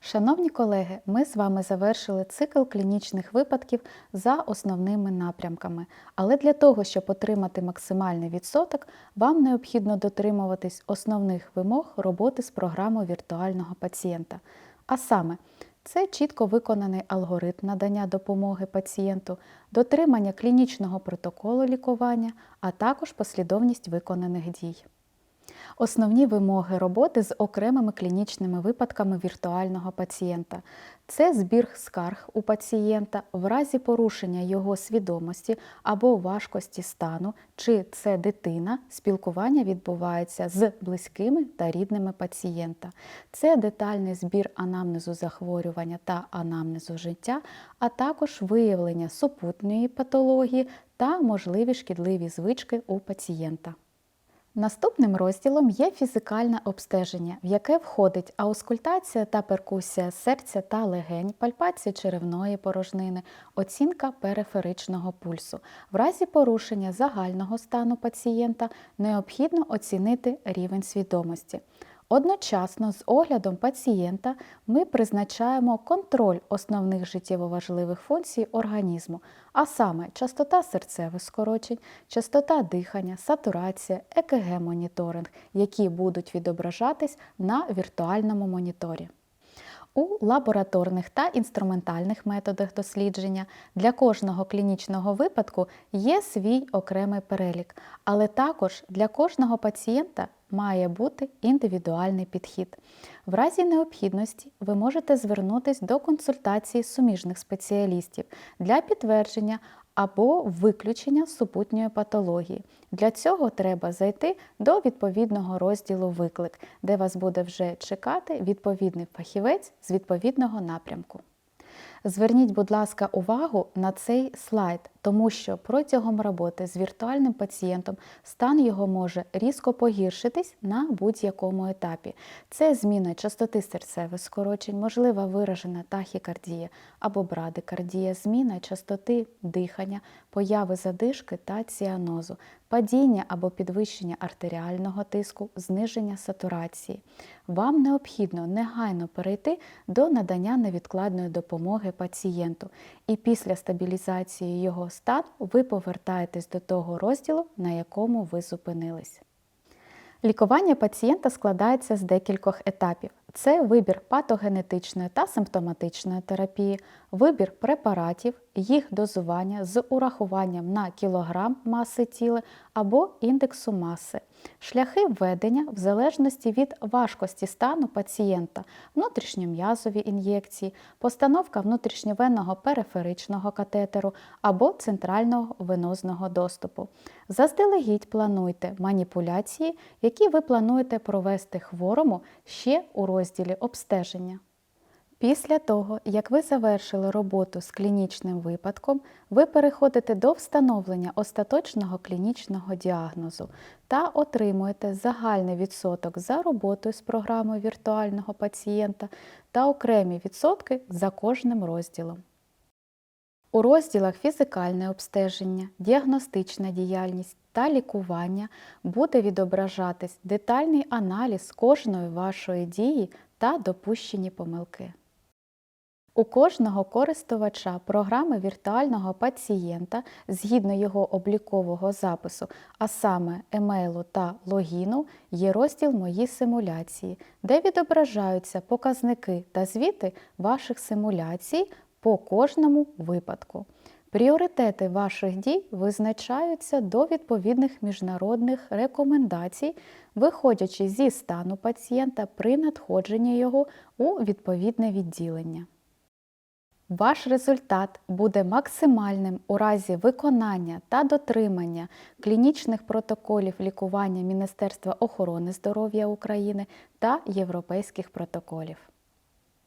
Шановні колеги, ми з вами завершили цикл клінічних випадків за основними напрямками. Але для того, щоб отримати максимальний відсоток, вам необхідно дотримуватись основних вимог роботи з програмою віртуального пацієнта. А саме, це чітко виконаний алгоритм надання допомоги пацієнту, дотримання клінічного протоколу лікування, а також послідовність виконаних дій. Основні вимоги роботи з окремими клінічними випадками віртуального пацієнта це збір скарг у пацієнта в разі порушення його свідомості або важкості стану, чи це дитина, спілкування відбувається з близькими та рідними пацієнта. Це детальний збір анамнезу захворювання та анамнезу життя, а також виявлення супутньої патології та можливі шкідливі звички у пацієнта. Наступним розділом є фізикальне обстеження, в яке входить аускультація та перкусія серця та легень, пальпація черевної порожнини, оцінка периферичного пульсу. В разі порушення загального стану пацієнта необхідно оцінити рівень свідомості. Одночасно з оглядом пацієнта ми призначаємо контроль основних життєво важливих функцій організму, а саме частота серцевих скорочень, частота дихання, сатурація, ЕКГ-моніторинг, які будуть відображатись на віртуальному моніторі. У лабораторних та інструментальних методах дослідження для кожного клінічного випадку є свій окремий перелік, але також для кожного пацієнта має бути індивідуальний підхід. В разі необхідності ви можете звернутися до консультації суміжних спеціалістів для підтвердження або виключення супутньої патології. Для цього треба зайти до відповідного розділу Виклик, де вас буде вже чекати відповідний фахівець з відповідного напрямку. Зверніть, будь ласка, увагу на цей слайд, тому що протягом роботи з віртуальним пацієнтом стан його може різко погіршитись на будь-якому етапі. Це зміна частоти серцевих скорочень, можлива виражена тахікардія або брадикардія, зміна частоти дихання, появи задишки та ціанозу, падіння або підвищення артеріального тиску, зниження сатурації. Вам необхідно негайно перейти до надання невідкладної допомоги пацієнту, і після стабілізації його стану ви повертаєтесь до того розділу, на якому ви зупинились. Лікування пацієнта складається з декількох етапів. Це вибір патогенетичної та симптоматичної терапії, вибір препаратів, їх дозування з урахуванням на кілограм маси тіла або індексу маси, шляхи введення в залежності від важкості стану пацієнта, внутрішньом'язові ін'єкції, постановка внутрішньовенного периферичного катетеру або центрального венозного доступу. Заздалегідь плануйте маніпуляції, які ви плануєте провести хворому ще у розділі обстеження. Після того, як ви завершили роботу з клінічним випадком, ви переходите до встановлення остаточного клінічного діагнозу та отримуєте загальний відсоток за роботою з програмою віртуального пацієнта та окремі відсотки за кожним розділом. У розділах фізикальне обстеження, діагностична діяльність та лікування буде відображатись детальний аналіз кожної вашої дії та допущені помилки. У кожного користувача програми віртуального пацієнта згідно його облікового запису, а саме емейлу та логіну, є розділ Мої симуляції, де відображаються показники та звіти ваших симуляцій по кожному випадку. Пріоритети ваших дій визначаються до відповідних міжнародних рекомендацій, виходячи зі стану пацієнта при надходженні його у відповідне відділення. Ваш результат буде максимальним у разі виконання та дотримання клінічних протоколів лікування Міністерства охорони здоров'я України та європейських протоколів.